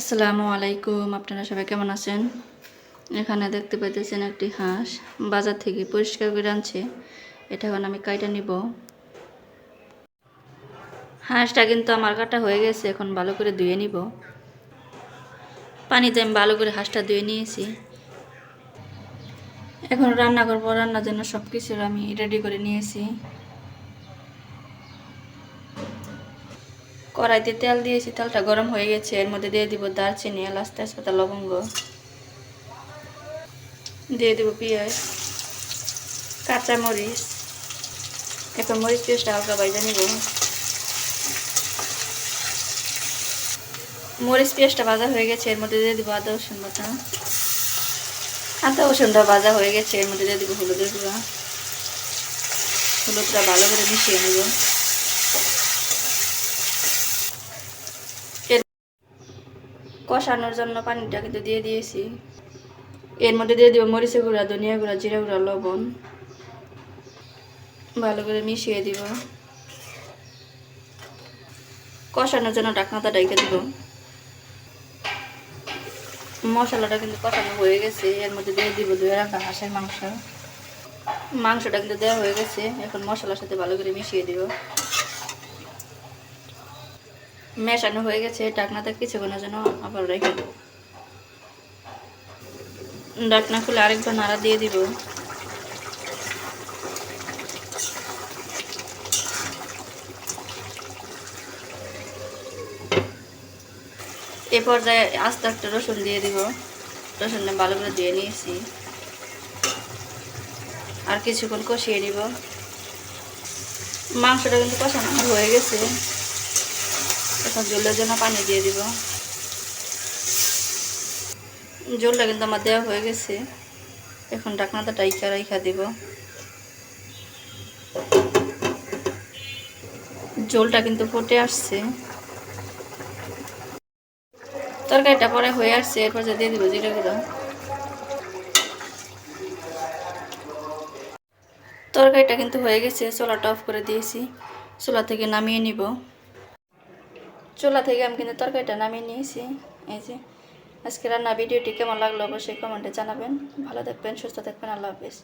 আসসালামু আলাইকুম, আপনারা সবাই কেমন আছেন? এখানে দেখতে পাইতেছেন একটি হাঁস, বাজার থেকে পরিষ্কার করে আনছে। এটা এখন আমি কাইটা নিব। হাঁসটা কিন্তু আমার কাটা হয়ে গেছে, এখন ভালো করে ধুয়ে নিব। পানিতে আমি ভালো করে হাঁসটা ধুয়ে নিয়েছি। এখন রান্না করব রান্নার জন্য সব কিছু আমি রেডি করে নিয়েছি। কড়াইতে তেল দিয়েছি, তেলটা গরম হয়ে গেছে, এর মধ্যে দিয়ে দিব দারচিনি এলাচ তেজপাতা লবঙ্গ। দিয়ে দিব পেঁয়াজ কাঁচা মরিচ এখন মরিচ পেঁয়াজটা হালকা বাইজা নিব। মরিচ পেঁয়াজটা ভাজা হয়ে গেছে, এর মধ্যে দিয়ে দিব আদা, রসুন বাটা। আদা রসুনটা ভাজা হয়ে গেছে, এর মধ্যে দিয়ে দিব হলুদের গুঁড়া। হলুদটা ভালো করে মিশিয়ে নেব। কষানোর জন্য পানিটা কিন্তু দিয়ে দিয়েছি। এর মধ্যে দিয়ে দিব মরিচের গুঁড়া, ধনিয়া গুঁড়া, জিরা গুঁড়া, লবণ। ভালো করে মিশিয়ে দিব। কষানোর জন্য ডাকনাটা ডাইকে দিব। মশলাটা কিন্তু কষানো হয়ে গেছে। এর মধ্যে দিয়ে দিব ধুয়ে রাখা হাঁসের মাংস। মাংসটা কিন্তু দেওয়া হয়ে গেছে। এখন মশলার সাথে ভালো করে মিশিয়ে দিব। মেশানো হয়ে গেছে ডাকনাতে কিছুক্ষণের জন্য আবার রেখে দেবো ডাকনা খুলে আরেকবার নাড়া দিয়ে দিব। এ পর্যায়ে আস্তে একটা রসুন দিয়ে দিব। রসুনটা ভালো করে দিয়ে নিয়েছি। আর কিছুক্ষণ কষিয়ে নিব। মাংসটা কিন্তু কষানো হয়ে গেছে। এখন জলের জন্য পানি দিয়ে দিব। জলটা কিন্তু আমার দেওয়া হয়ে গেছে। এখন ডাকনাটা টাইকা রাইখা দিব। জলটা কিন্তু ফুটে আসছে। তরকারিটা পরে হয়ে আসছে, এরপর যে দিয়ে দিব জিরে গুঁড়ো তরকারিটা কিন্তু হয়ে গেছে, চোলাটা অফ করে দিয়েছি। চোলা থেকে নামিয়ে নিব। চুলা থেকে আমি কিন্তু তরকারিটা নামিয়ে নিয়েছি। এই যে, আজকে রান্না ভিডিওটি কেমন লাগল অবশ্যই কমেন্টে জানাবেন। ভালো থাকবেন, সুস্থ থাকবেন, আল্লাহ হাফিজ।